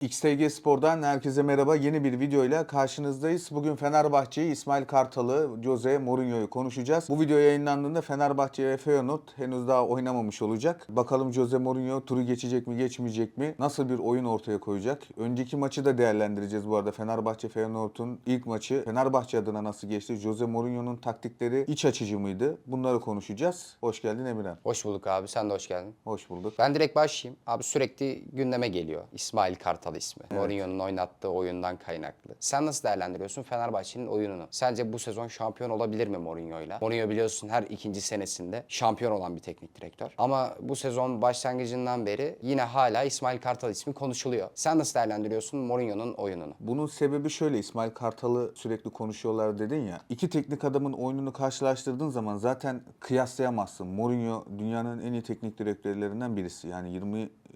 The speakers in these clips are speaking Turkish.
XTG Spor'dan herkese merhaba. Yeni bir videoyla karşınızdayız. Bugün Fenerbahçe'yi, İsmail Kartal'ı, Jose Mourinho'yu konuşacağız. Bu video yayınlandığında Fenerbahçe ve Feyenoord henüz daha oynamamış olacak. Bakalım Jose Mourinho turu geçecek mi, geçmeyecek mi? Nasıl bir oyun ortaya koyacak? Önceki maçı da değerlendireceğiz bu arada. Fenerbahçe Feyenoord'un ilk maçı Fenerbahçe adına nasıl geçti? Jose Mourinho'nun taktikleri iç açıcı mıydı? Bunları konuşacağız. Hoş geldin Emirhan. Hoş bulduk abi. Sen de hoş geldin. Hoş bulduk. Ben direkt başlayayım. Abi sürekli gündeme geliyor. İsmail Kartal ismi. Mourinho'nun oynattığı oyundan kaynaklı. Sen nasıl değerlendiriyorsun Fenerbahçe'nin oyununu? Sence bu sezon şampiyon olabilir mi Mourinho'yla? Mourinho biliyorsun her ikinci senesinde şampiyon olan bir teknik direktör. Ama bu sezon başlangıcından beri yine hala İsmail Kartal ismi konuşuluyor. Sen nasıl değerlendiriyorsun Mourinho'nun oyununu? Bunun sebebi şöyle İsmail Kartal'ı sürekli konuşuyorlar dedin ya. İki teknik adamın oyununu karşılaştırdığın zaman zaten kıyaslayamazsın. Mourinho dünyanın en iyi teknik direktörlerinden birisi. Yani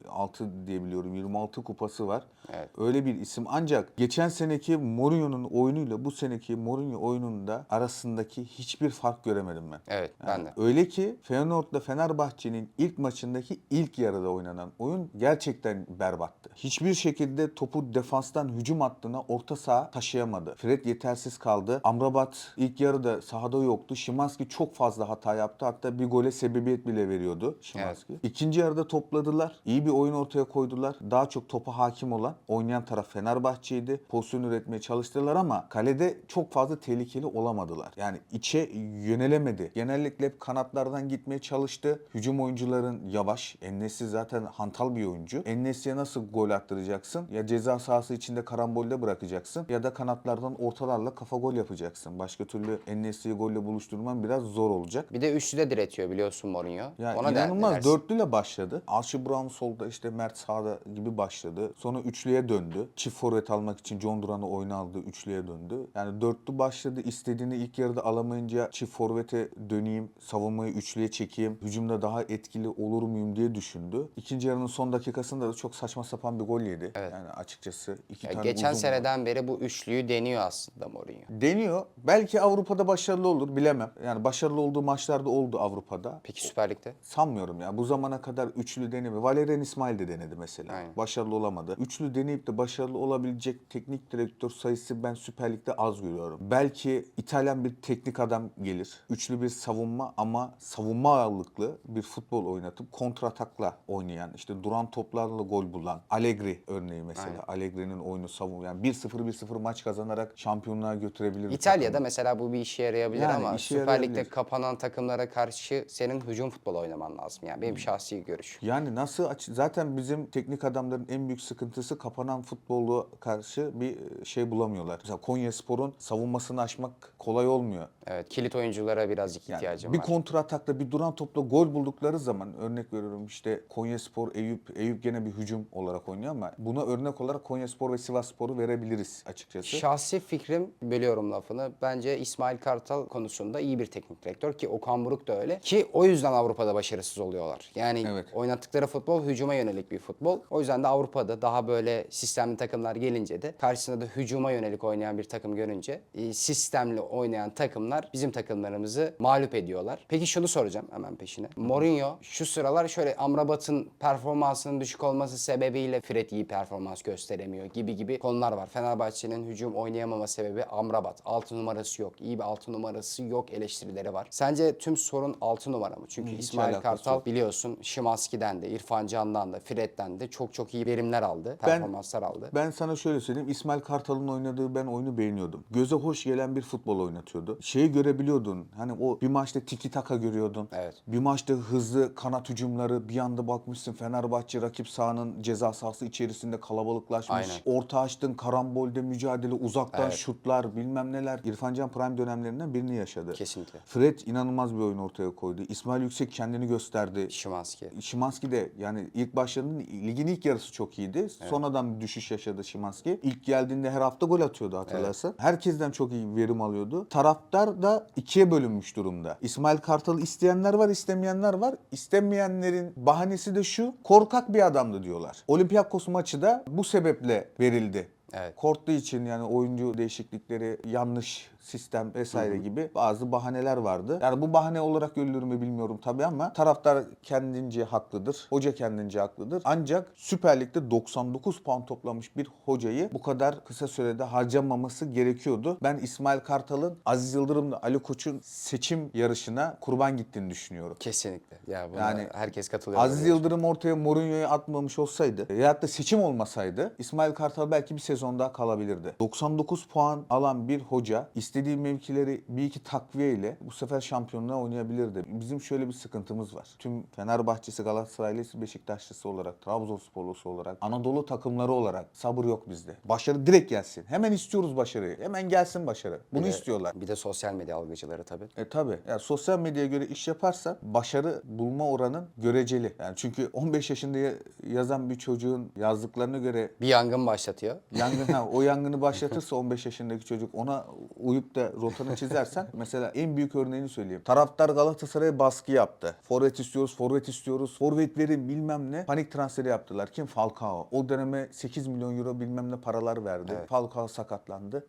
26 diyebiliyorum 26 kupası var. Evet. Öyle bir isim. Ancak geçen seneki Mourinho'nun oyunuyla bu seneki Mourinho oyununda arasındaki hiçbir fark göremedim ben. Evet ben de. Öyle ki Feyenoord'la Fenerbahçe'nin ilk maçındaki ilk yarıda oynanan oyun gerçekten berbattı. Hiçbir şekilde topu defanstan hücum hattına orta saha taşıyamadı. Fred yetersiz kaldı. Amrabat ilk yarıda sahada yoktu. Şimanski çok fazla hata yaptı. Hatta bir gole sebebiyet bile veriyordu Şimanski. İkinci yarıda topladılar. İyi bir oyun ortaya koydular. Daha çok topa hakim olan oynayan taraf Fenerbahçe'ydi. Pozisyon üretmeye çalıştılar ama kalede çok fazla tehlikeli olamadılar. Yani içe yönelemedi. Genellikle hep kanatlardan gitmeye çalıştı. Hücum oyuncuların yavaş. Ennesi zaten hantal bir oyuncu. Ennesi'ye nasıl gol attıracaksın? Ya ceza sahası içinde karambolde bırakacaksın ya da kanatlardan ortalarla kafa gol yapacaksın. Başka türlü Ennesi'yi golle buluşturman biraz zor olacak. Bir de üçlü de diretiyor biliyorsun Mourinho. Ya Ona inanılmaz. Dörtlüyle başladı. Archie Brown solda işte Mert sağda gibi başladı. Sonra üçlüye döndü. Çift forvet almak için John Duran'ı oyuna aldı. Üçlüye döndü. Yani dörtlü başladı. İstediğini ilk yarıda alamayınca çift forvete döneyim. Savunmayı üçlüye çekeyim. Hücumda daha etkili olur muyum diye düşündü. İkinci yarının son dakikasında da çok saçma sapan bir gol yedi. Yani açıkçası iki Ya tane geçen uzun seneden beri bu üçlüyü deniyor aslında Mourinho. Deniyor. Belki Avrupa'da başarılı olur bilemem. Yani başarılı olduğu maçlarda oldu Avrupa'da. Peki Süper Lig'de? Sanmıyorum ya. Bu zamana kadar üçlü deneme. Valerian İsmail de denedi mesela. Aynen. Başarılı olamadı. Üçlü deneyip de başarılı olabilecek teknik direktör sayısı ben Süper Lig'de az görüyorum. Belki İtalyan bir teknik adam gelir. Üçlü bir savunma ama savunma ağırlıklı bir futbol oynatıp kontratakla oynayan, işte duran toplarla gol bulan Allegri örneği mesela. Allegri'nin oyunu savun yani 1-0 1-0 maç kazanarak şampiyonluğa götürebilir. İtalya'da takım. mesela bu bir işe yarayabilir Yani ama işe Süper Lig'de yarayabilir. kapanan takımlara karşı senin hücum futbolu oynaman lazım. Yani Hmm. benim şahsi görüşüm. Yani nasıl aç- zaten bizim teknik adamların en büyük sıkıntısı kapanan futbolu karşı bir şey bulamıyorlar. Mesela Konyaspor'un savunmasını aşmak kolay olmuyor. Evet, kilit oyunculara birazcık Yani ihtiyacım bir var. kontra atakla bir duran topla gol buldukları zaman örnek veriyorum işte Konyaspor, Eyüp, Eyüp gene bir hücum olarak oynuyor ama buna örnek olarak Konyaspor ve Sivasspor'u verebiliriz açıkçası. Şahsi fikrim, bölüyorum lafını. Bence İsmail Kartal konusunda iyi bir teknik direktör ki Okan Buruk da öyle. Ki o yüzden Avrupa'da başarısız oluyorlar. Yani Evet. oynattıkları futbol hücuma yönelik bir futbol. O yüzden de Avrupa'da daha böyle sistemli takımlar gelince de karşısında da hücuma yönelik oynayan bir takım görünce e, sistemli oynayan takımlar bizim takımlarımızı mağlup ediyorlar. Peki şunu soracağım hemen peşine. Mourinho şu sıralar şöyle Amrabat'ın performansının düşük olması sebebiyle Fred iyi performans gösteremiyor gibi gibi konular var. Fenerbahçe'nin hücum oynayamama sebebi Amrabat. 6 numarası yok. iyi bir 6 numarası yok eleştirileri var. Sence tüm sorun 6 numara mı? Çünkü Hiç İsmail Kartal yok. biliyorsun Şimanski'den de, İrfan Can'dan da, Fred'den de çok çok iyi verimler aldı. Performanslar aldı. Ben sana şöyle söyleyeyim. İsmail Kartal'ın oynadığı ben oyunu beğeniyordum. Göze hoş gelen bir futbol oynatıyordu. Şeyi görebiliyordun. Hani o bir maçta tiki taka görüyordun. Evet. Bir maçta hızlı kanat hücumları bir anda bakmışsın Fenerbahçe rakip sahanın ceza sahası içerisinde kalabalıklaşmış. Aynen. Orta açtın karambolde mücadele uzaktan Evet. şutlar bilmem neler. İrfan Can Prime dönemlerinden birini yaşadı. Kesinlikle. Fred inanılmaz bir oyun ortaya koydu. İsmail Yüksek kendini gösterdi. Şimanski. Şimanski de yani ilk başladığında ligin ilk yarısı çok iyiydi. Sonradan bir düşüş yaşadı Şimanski. İlk geldiğinde her hafta gol atıyordu hatırlarsan. Herkesten çok iyi verim alıyordu. Taraftar da ikiye bölünmüş durumda. İsmail Kartal'ı isteyenler var, istemeyenler var. İstemeyenlerin bahanesi de şu. Korkak bir adamdı diyorlar. Olympiakos maçı da bu sebeple verildi. Evet. Korktuğu için yani oyuncu değişiklikleri, yanlış sistem vesaire gibi bazı bahaneler vardı. Yani bu bahane olarak görülür mü bilmiyorum tabii ama taraftar kendince haklıdır. Hoca kendince haklıdır. Ancak Süper Lig'de 99 puan toplamış bir hocayı bu kadar kısa sürede harcamaması gerekiyordu. Ben İsmail Kartal'ın Aziz Yıldırım'la Ali Koç'un seçim yarışına kurban gittiğini düşünüyorum. Kesinlikle. Ya buna Yani herkes katılıyor. Aziz. Yıldırım ortaya Mourinho'yu atmamış olsaydı ya da seçim olmasaydı İsmail Kartal belki bir sezon daha kalabilirdi. 99 puan alan bir hoca istediği mevkileri bir iki takviyeyle bu sefer şampiyonluğa oynayabilirdi. Bizim şöyle bir sıkıntımız var. Tüm Fenerbahçesi, Galatasaraylısı, Beşiktaşlısı olarak, Trabzonsporlusu olarak, Anadolu takımları olarak sabır yok bizde. Başarı direkt gelsin. Hemen istiyoruz başarıyı. Hemen gelsin başarı. Bunu Bir de- istiyorlar. Bir de sosyal medya algıcıları tabii. E tabi. Yani sosyal medyaya göre iş yaparsa başarı bulma oranın göreceli. Yani çünkü 15 yaşında ya- yazan bir çocuğun yazdıklarına göre Bir yangın başlatıyor. Yangın ha, o yangını başlatırsa 15 yaşındaki çocuk ona uyup da rotanı çizersen mesela en büyük örneğini söyleyeyim. Taraftar Galatasaray'a baskı yaptı. Forvet istiyoruz, forvet istiyoruz. Forvet verin bilmem ne. Panik transferi yaptılar. Kim? Falcao. O döneme 8 milyon euro bilmem ne paralar verdi. Falcao sakatlandı.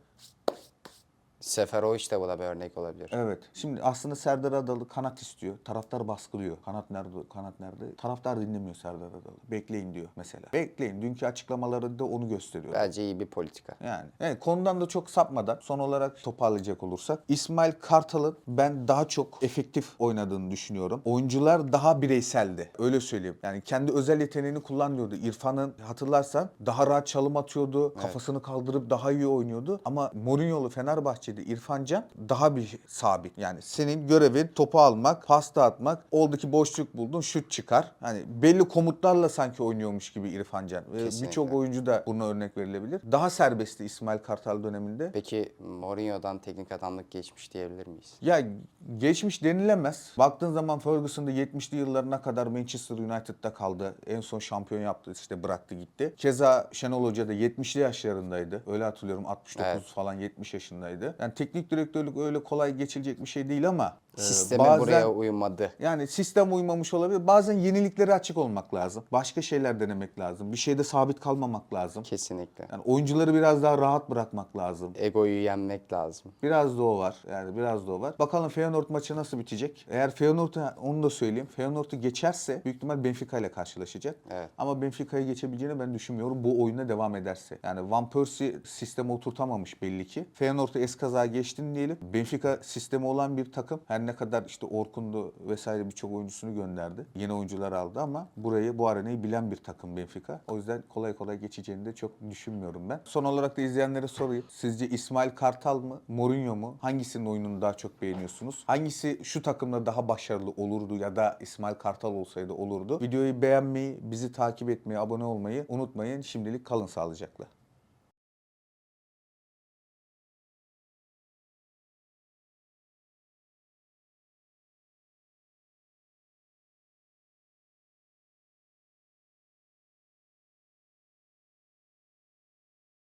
Seferovic de bu da bir örnek olabilir. Evet. Şimdi aslında Serdar Adalı kanat istiyor. Taraftar baskılıyor. Kanat nerede? Kanat nerede? Taraftar dinlemiyor Serdar Adalı. Bekleyin diyor mesela. Bekleyin. Dünkü açıklamalarında onu gösteriyor. Bence iyi bir politika. Yani evet, konudan da çok sapmadan son olarak toparlayacak olursak İsmail Kartal'ın ben daha çok efektif oynadığını düşünüyorum. Oyuncular daha bireyseldi. Öyle söyleyeyim. Yani kendi özel yeteneğini kullanmıyordu. İrfan'ın hatırlarsan daha rahat çalım atıyordu. Kafasını kaldırıp daha iyi oynuyordu. Ama Mourinho'lu Fenerbahçe'de İrfan Can daha bir sabit. Yani senin görevin topu almak, pasta atmak. Oldu ki boşluk buldun şut çıkar. Hani belli komutlarla sanki oynuyormuş gibi İrfan Can. Kesinlikle. Birçok oyuncu da buna örnek verilebilir. Daha serbestti İsmail Kartal döneminde. Peki Mourinho'dan teknik adamlık geçmiş diyebilir miyiz? Ya geçmiş denilemez. Baktığın zaman Ferguson'da 70'li yıllarına kadar Manchester United'da kaldı. En son şampiyon yaptı işte bıraktı gitti. Keza Şenol Hoca da 70'li yaşlarındaydı. Öyle hatırlıyorum 69 Evet. falan 70 yaşındaydı. Yani teknik direktörlük öyle kolay geçilecek bir şey değil ama e, Sisteme bazen- buraya uymadı. Yani sistem uymamış olabilir. Bazen yeniliklere açık olmak lazım. Başka şeyler denemek lazım. Bir şeyde sabit kalmamak lazım. Kesinlikle. Yani oyuncuları biraz daha rahat bırakmak lazım. Egoyu yenmek lazım. Biraz da o var. Yani biraz da o var. Bakalım Feyenoord maçı nasıl bitecek? Eğer Feyenoord onu da söyleyeyim. Feyenoord'u geçerse büyük ihtimal Benfica ile karşılaşacak. Evet. Ama Benfica'yı geçebileceğini ben düşünmüyorum bu oyuna devam ederse. Yani Van Persie sisteme oturtamamış belli ki. Feyenoord'u eskaza geçtin diyelim. Benfica sistemi olan bir takım. Her ne kadar işte Orkun'du vesaire birçok oyuncusunu gönderdi. Yeni oyuncular aldı ama burayı bu arenayı bilen bir takım Benfica. O yüzden kolay kolay geçeceğini de çok düşünmüyorum ben. Son olarak da izleyenlere sorayım. Sizce İsmail Kartal mı, Mourinho mu? Hangisinin oyununu daha çok beğeniyorsunuz? Hangisi şu takımda daha başarılı olurdu ya da İsmail Kartal olsaydı olurdu? Videoyu beğenmeyi, bizi takip etmeyi, abone olmayı unutmayın. Şimdilik kalın sağlıcakla.